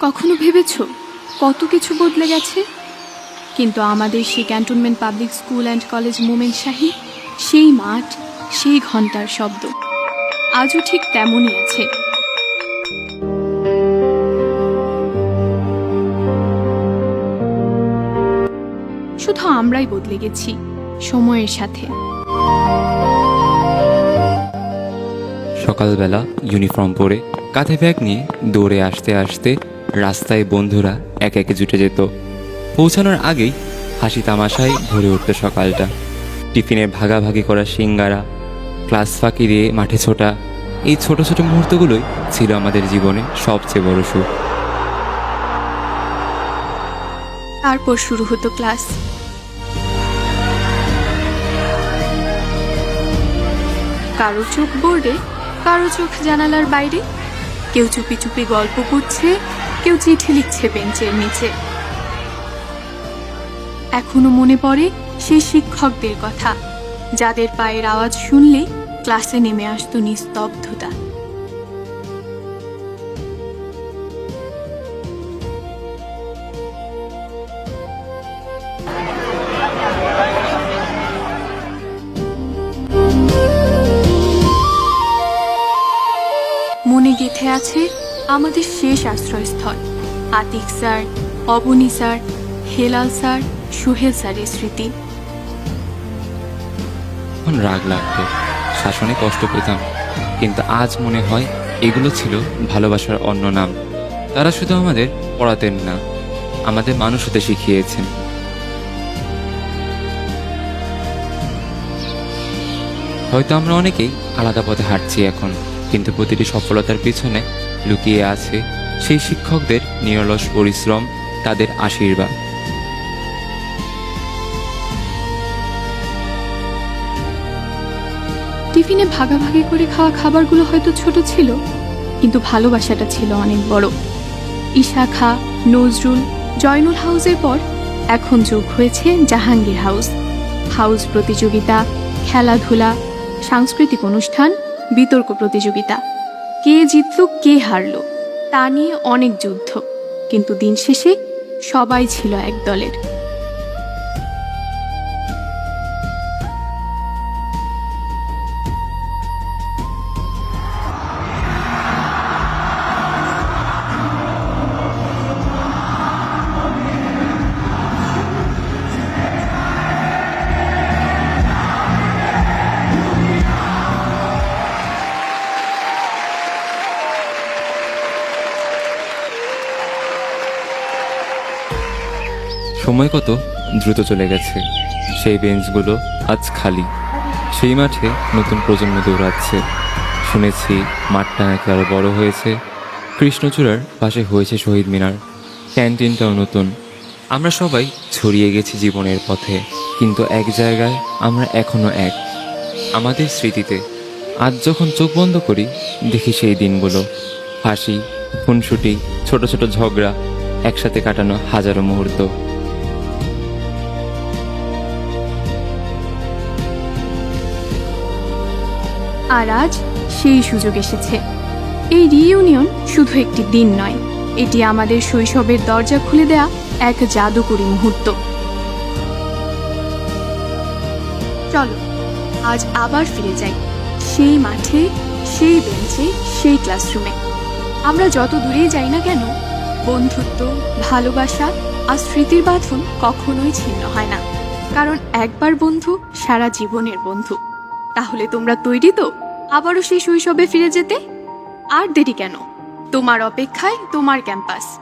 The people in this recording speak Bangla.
কখনো ভেবেছ কত কিছু বদলে গেছে? কিন্তু আমাদের সেই cantonment public school and college Momenshahi, সেই মাঠ, সেই ঘণ্টার শব্দ, আজও ঠিক তেমনই আছে। শুধু আমরাই বদলে গেছি, সময়ের সাথে। সকালবেলা ইউনিফর্ম পরে কাঁধে ব্যাগ নিয়ে দৌড়ে আসতে আসতে রাস্তায় বন্ধুরা এক একে জুটে যেত। পৌঁছানোর আগেই হাসি তামাশায় ভরে উঠত সকালটা। টিফিনে ভাগাভাগি করা সিঙ্গারা, ক্লাস ফাঁকি দিয়ে মাঠে ছোটা, এই ছোট ছোট মুহূর্তগুলোই ছিল আমাদের জীবনে সবচেয়ে বড় সুখ। তারপর শুরু হতো ক্লাস। কারও চোখ বোর্ডে কারও চোখ জানালার বাইরে? কেউ চুপি চুপি গল্প করছে, কেউ চিঠি লিখছে বেঞ্চের নিচে। এখনও মনে পড়ে সেই শিক্ষকদের কথা, যাদের পায়ের আওয়াজ শুনলে ক্লাসে নেমে আসত নিস্তব্ধতা। মনে গেথে আছে আমাদের শেষ আশ্রয়স্থল। Atik sir, Abani sir, Helal sir, Sohel স্যারের স্মৃতি। রাগ লাগতো শাসনে কষ্ট পেতাম। কিন্তু আজ মনে হয় এগুলো ছিল ভালোবাসার অন্য নাম। তারা শুধু আমাদের পড়াতেন না, আমাদের মানুষ হতে শিখিয়েছেন। হয়তো আমরা অনেকেই আলাদা পথে হাঁটছি এখন। কিন্তু প্রতিটি সফলতার পিছনে লুকিয়ে আছে সেই শিক্ষকদের নিরলস পরিশ্রম, তাদের আশীর্বাদ। টিফিনে ভাগাভাগি করে খাওয়া খাবারগুলো হয়তো ছোট ছিল, কিন্তু ভালোবাসাটা ছিল অনেক বড়। ইশাখা নজরুল, জয়নুল হাউসের পর এখন যোগ হয়েছে জাহাঙ্গীর হাউস। হাউস প্রতিযোগিতা, খেলাধুলা, সাংস্কৃতিক অনুষ্ঠান বিতর্ক প্রতিযোগিতা। কে জিতল, কে হারল, তা নিয়ে অনেক যুদ্ধ। কিন্তু দিন শেষে সবাই ছিল এক দলের। সময় কত? দ্রুত চলে গেছে। সেই বেঞ্চগুলো আজ খালি। সেই মাঠে নতুন প্রজন্ম দৌড়াচ্ছে। শুনেছি, মাঠটা নাকি আরও বড় হয়েছে। কৃষ্ণচূড়ার পাশে হয়েছে শহীদ মিনার। ক্যান্টিনটাও নতুন। আমরা সবাই ছড়িয়ে গেছি জীবনের পথে। কিন্তু এক জায়গায় আমরা এখনও এক। আমাদের স্মৃতিতে আজ যখন চোখ বন্ধ করি, দেখি সেই দিনগুলো। হাসি, খুনসুটি, ছোট ছোট ঝগড়া, একসাথে কাটানো হাজারো মুহূর্ত। আর আজ সেই সুযোগ এসেছে। এই রিইউনিয়ন শুধু একটি দিন নয়, এটি আমাদের শৈশবের দরজা খুলে দেয়া এক জাদুকরী মুহূর্ত। চলো, আজ আবার ফিরে যাই, সেই মাঠে, সেই বেঞ্চে, সেই ক্লাসরুমে আমরা যত দূরেই যাই না কেন, বন্ধুত্ব, ভালোবাসা আর স্মৃতির বাঁধন কখনোই ছিন্ন হয় না, কারণ একবার বন্ধু সারা জীবনের বন্ধু। তাহলে তোমরা তৈরি তো? আবারও সেই শৈশবে ফিরে যেতে? আর দেরি কেন? তোমার অপেক্ষায় তোমার ক্যাম্পাস।